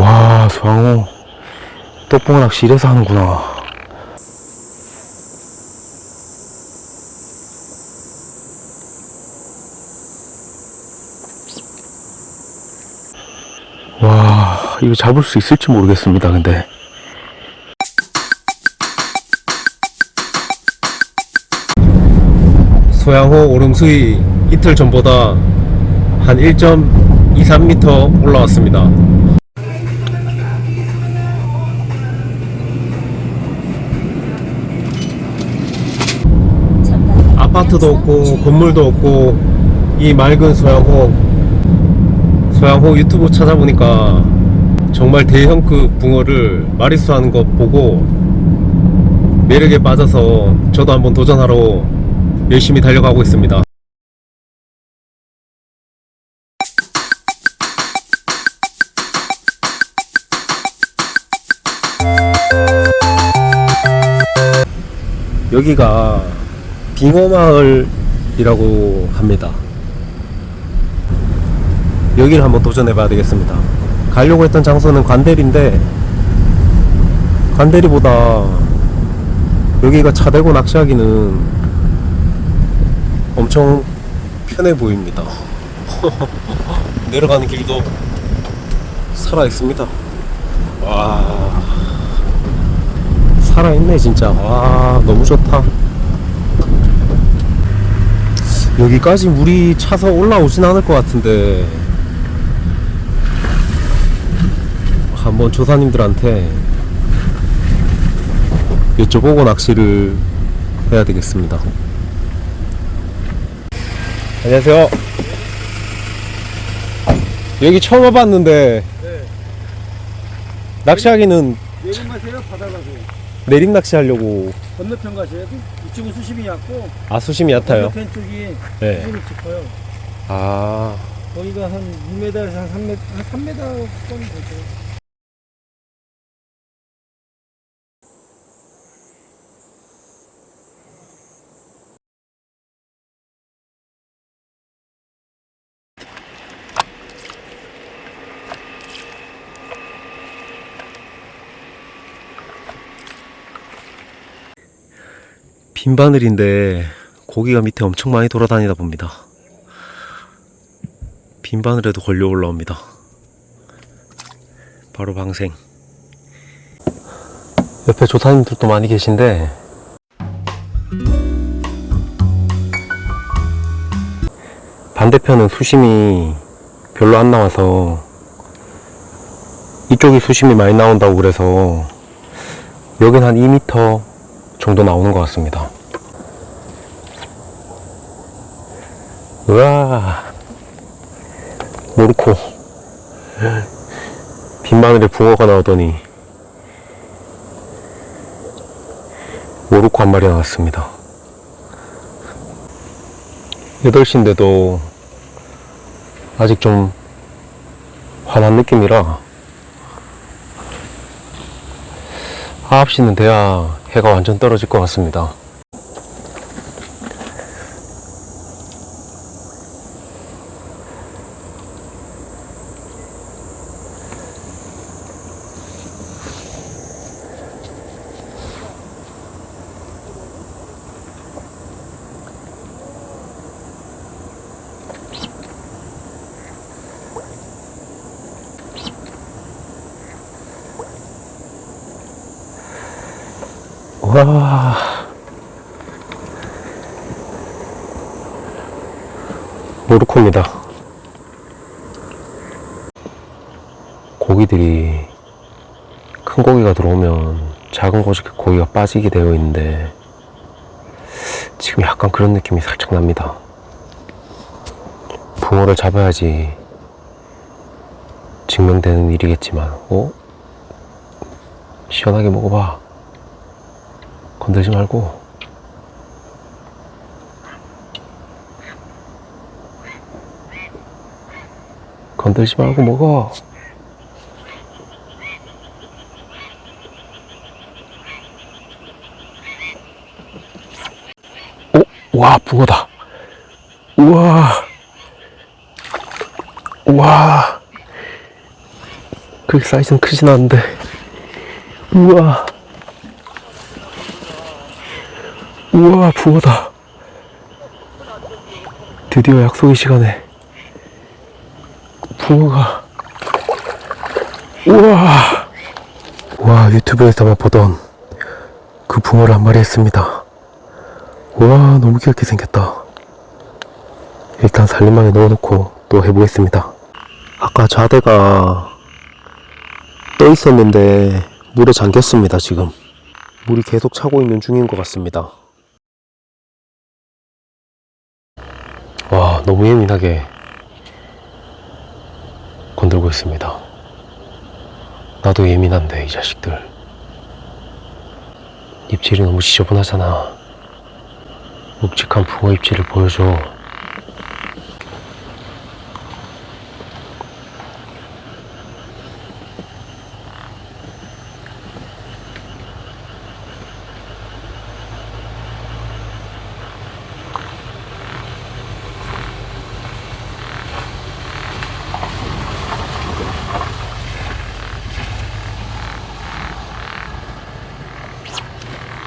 와, 수항호. 떡봉 낚시 이래서 하는구나. 와, 이거 잡을 수 있을지 모르겠습니다, 근데. 소양호 오름수위 이틀 전보다 한 1.23m 올라왔습니다. 아파트도 없고 건물도 없고 이 맑은 소양호 소양호 유튜브 찾아보니까 정말 대형급 붕어를 마리수 하는 거 보고 매력에 빠져서 저도 한번 도전하러 열심히 달려가고 있습니다. 여기가 빙어마을이라고 합니다. 여기를 한번 도전해 봐야 되겠습니다. 가려고 했던 장소는 관대리인데 관대리보다 여기가 차 대고 낚시하기는 엄청 편해 보입니다. 내려가는 길도 살아 있습니다. 와 살아 있네 진짜. 와 너무 좋다. 여기까지 물이 차서 올라오진 않을 것 같은데 한번 조사님들한테 여쭤보고 낚시를 해야 되겠습니다. 안녕하세요. 여기 처음 와봤는데 낚시하기는 내림 가세요? 바다 가세요? 내림 낚시하려고 건너편 가셔야 돼? 이쪽은 수심이 얕고 아 수심이 얕아요. 건너편 쪽이 네. 수심이 깊어요. 아 거기가 한 2m에서 한 3m, 한 3m 정도 되죠. 빈 바늘인데 고기가 밑에 엄청 많이 돌아다니다 봅니다. 빈 바늘에도 걸려 올라옵니다. 바로 방생. 옆에 조사님들도 많이 계신데 반대편은 수심이 별로 안 나와서 이쪽이 수심이 많이 나온다고 그래서 여긴 한 2m 정도 나오는 것 같습니다. 우와, 모르코. 빈마늘에 붕어가 나오더니, 모르코 한 마리 나왔습니다. 8시인데도 아직 좀 환한 느낌이라 9시는 돼야 해가 완전 떨어질 것 같습니다. 와. 모르코입니다. 고기들이 큰 고기가 들어오면 작은 고기- 고기가 빠지게 되어 있는데 지금 약간 그런 느낌이 살짝 납니다. 붕어를 잡아야지 증명되는 일이겠지만, 어? 시원하게 먹어봐. 건들지 말고. 건들지 말고 먹어. 오, 와, 붕어다. 우와. 우와. 그렇게 사이즈는 크진 않은데. 우와. 우와, 붕어다. 드디어 약속의 시간에 붕어가. 우와. 와, 유튜브에서만 보던 그 붕어를 한 마리 했습니다. 와, 너무 귀엽게 생겼다. 일단 살림망에 넣어놓고 또 해보겠습니다. 아까 자대가 떠 있었는데 물에 잠겼습니다, 지금. 물이 계속 차고 있는 중인 것 같습니다. 와, 너무 예민하게 건들고 있습니다. 나도 예민한데, 이 자식들. 입질이 너무 지저분하잖아. 묵직한 붕어 입질을 보여줘.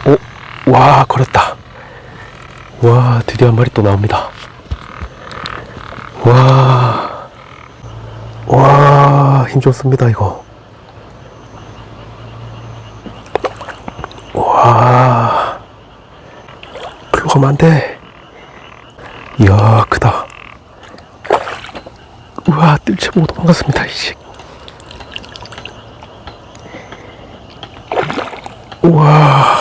오, 와, 걸었다. 와, 드디어 한 마리 또 나옵니다. 와, 와, 힘 좋습니다, 이거. 와, 글로 가면 안 돼. 이야, 크다. 우와, 뜰채 보고 도망갔습니다, 이씨. 우와.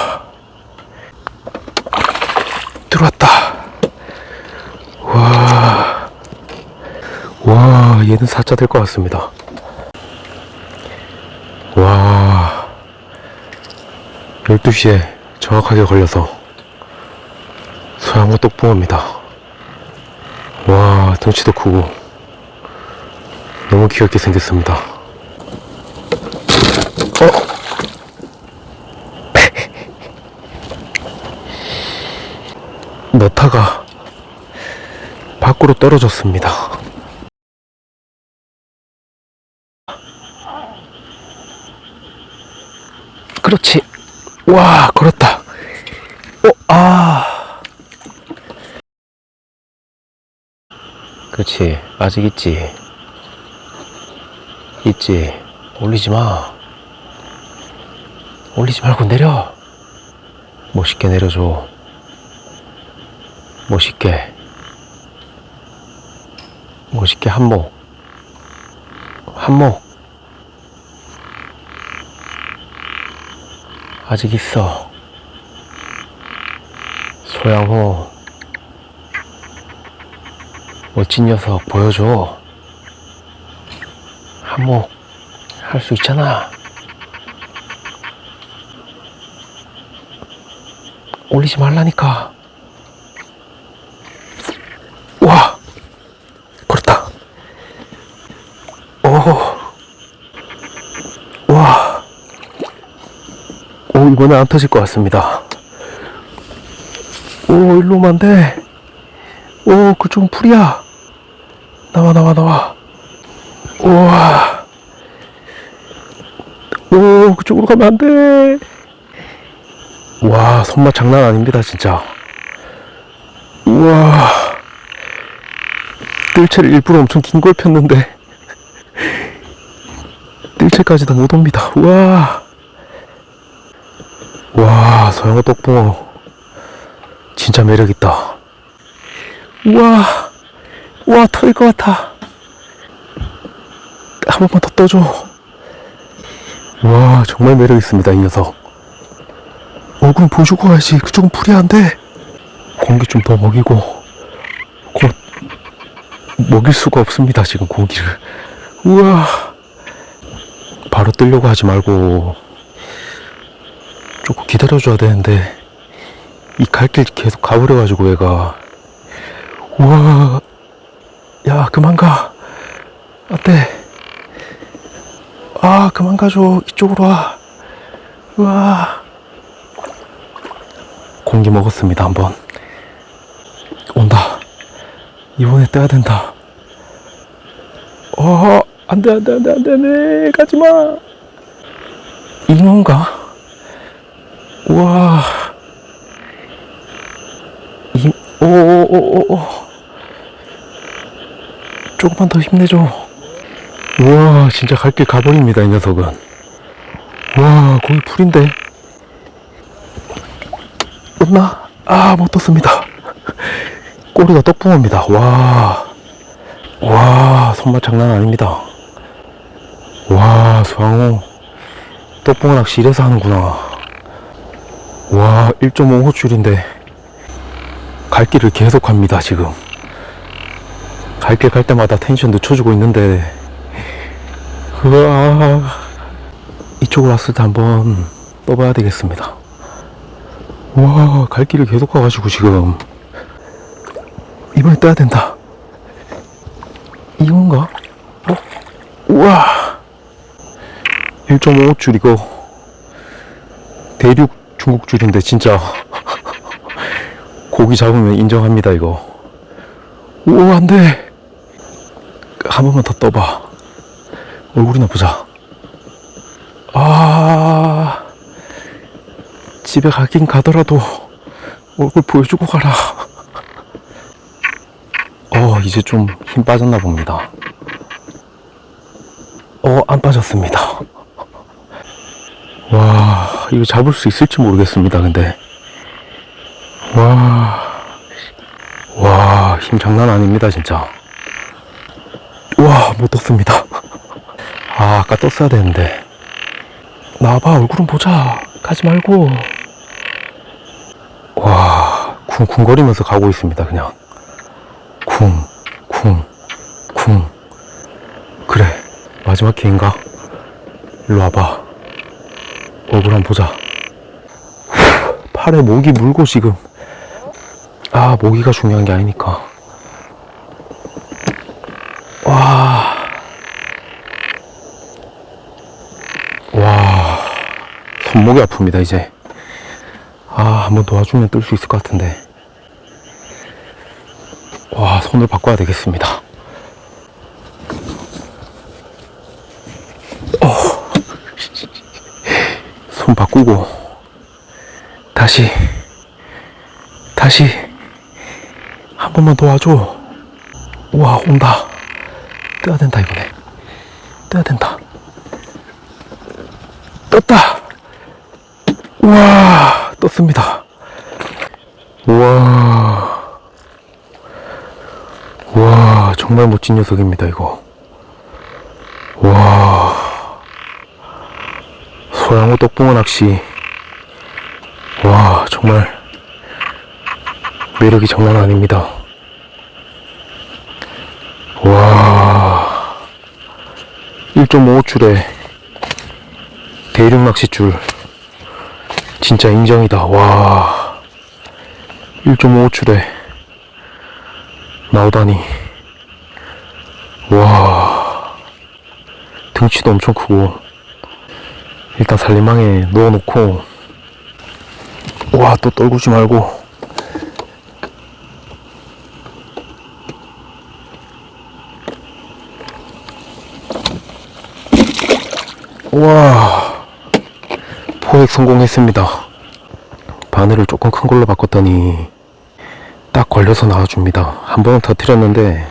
들어왔다. 와. 와, 얘는 사자 될것 같습니다. 와. 12시에 정확하게 걸려서 소양호 똑붕어입니다. 와, 덩치도 크고 너무 귀엽게 생겼습니다. 어? 너타가 밖으로 떨어졌습니다. 그렇지. 와, 걸었다. 어, 아. 그렇지. 아직 있지. 있지. 올리지 마. 올리지 말고 내려. 멋있게 내려줘. 멋있게 멋있게 한몫 한몫 아직 있어. 소양호 멋진 녀석 보여줘. 한몫 할 수 있잖아. 올리지 말라니까 와, 걸었다. 오, 와, 오 이번에 안 터질 것 같습니다. 오, 일로 오면 안 돼. 오, 그쪽은 풀이야. 나와, 나와, 나와. 우와. 오, 그쪽으로 가면 안 돼. 와, 손맛 장난 아닙니다, 진짜. 우와. 뜰채를 일부러 엄청 긴 걸 폈는데 뜰채까지도 못 옵니다. 와, 와 소양어 떡붕어 진짜 매력 있다. 우와, 와 터질 것 같아. 한 번만 더 떠줘. 와 정말 매력 있습니다 이 녀석. 어 그럼 보여주고 가야지. 그쪽은 돼. 공기 좀 더 먹이고 곧 먹일 수가 없습니다, 지금 고기를. 우와. 바로 뜨려고 하지 말고, 조금 기다려줘야 되는데, 이 갈길 계속 가버려가지고, 얘가. 우와. 야, 그만 가. 안 돼. 아, 그만 가줘. 이쪽으로 와. 우와. 공기 먹었습니다, 한번. 온다. 이번에 떼야 된다. 어, 안 돼, 안 돼, 안 돼, 안 돼, 네, 가지 마. 잉어인가? 우와. 잉, 오, 오, 오, 오, 오. 조금만 더 힘내줘. 우와, 진짜 갈 길 가버립니다, 이 녀석은. 와, 거기 풀인데. 떴나? 아, 못 떴습니다. 꼬리가 떡붕어입니다. 와. 와, 손맛 장난 아닙니다. 와, 수항호. 떡붕어 낚시 이래서 하는구나. 와, 1.5호줄인데, 갈 길을 계속 합니다, 지금. 갈 길 갈 때마다 텐션 늦춰주고 있는데, 우와. 이쪽으로 왔을 때 한번 떠봐야 되겠습니다. 와, 갈 길을 계속 가가지고 지금. 이번에 떠야 된다. 이건가? 어? 우와! 1.5줄 이거 대륙 중국줄인데 진짜 고기 잡으면 인정합니다 이거. 오 안돼. 한 번만 더 떠봐. 얼굴이나 보자. 아 집에 가긴 가더라도 얼굴 보여주고 가라. 어, 이제 좀 힘 빠졌나 봅니다. 어, 안 빠졌습니다. 와, 이거 잡을 수 있을지 모르겠습니다, 근데. 와, 와, 힘 장난 아닙니다, 진짜. 와, 못 떴습니다. 아, 아까 떴어야 되는데. 나와봐, 얼굴은 보자. 가지 말고. 와, 쿵쿵거리면서 가고 있습니다, 그냥. 쿵, 쿵, 쿵. 그래, 마지막 기회인가? 일로 와봐. 얼굴 한번 보자. 후, 팔에 모기 물고 지금. 아, 모기가 중요한 게 아니니까. 와. 와. 손목이 아픕니다, 이제. 아, 한번 도와주면 뜰 수 있을 것 같은데. 와, 손을 바꿔야 되겠습니다. 어. 손 바꾸고, 다시, 다시, 한 번만 도와줘. 와, 온다. 떠야 된다, 이번에. 떠야 된다. 떴다! 우와, 떴습니다. 우와. 와, 정말 멋진 녀석입니다, 이거. 와. 소양호 떡붕어 낚시. 와, 정말 매력이 장난 아닙니다. 와. 1.5줄에 대륙 낚싯줄. 진짜 인정이다. 와. 1.5줄에 나오다니 와 등치도 엄청 크고 일단 살림망에 넣어놓고 와 또 떨구지 말고 와 포획 성공했습니다 바늘을 조금 큰 걸로 바꿨더니 딱 걸려서 나와줍니다. 한 번은 터트렸는데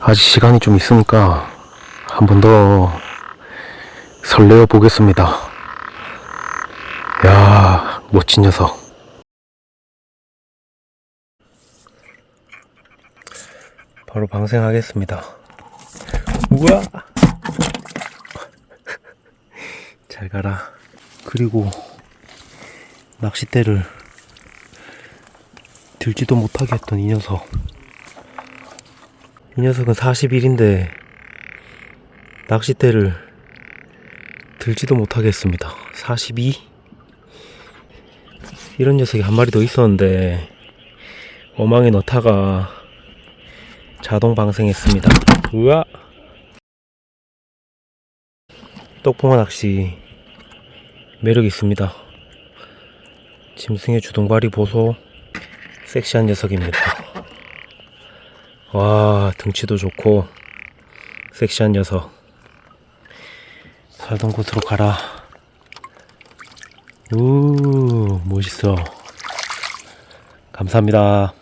아직 시간이 좀 있으니까 한 번 더 설레어 보겠습니다. 야 멋진 녀석. 바로 방생하겠습니다. 우와! 잘 가라. 그리고 낚싯대를 들지도 못하게 했던 이 녀석. 이 녀석은 41인데 낚싯대를 들지도 못하게 했습니다. 42? 이런 녀석이 한 마리 더 있었는데 어망에 넣다가 자동 방생했습니다. 우와! 떡붕어 낚시 매력 있습니다. 짐승의 주둥발이 보소 섹시한 녀석입니다. 와 등치도 좋고 섹시한 녀석. 살던 곳으로 가라. 우, 멋있어. 감사합니다.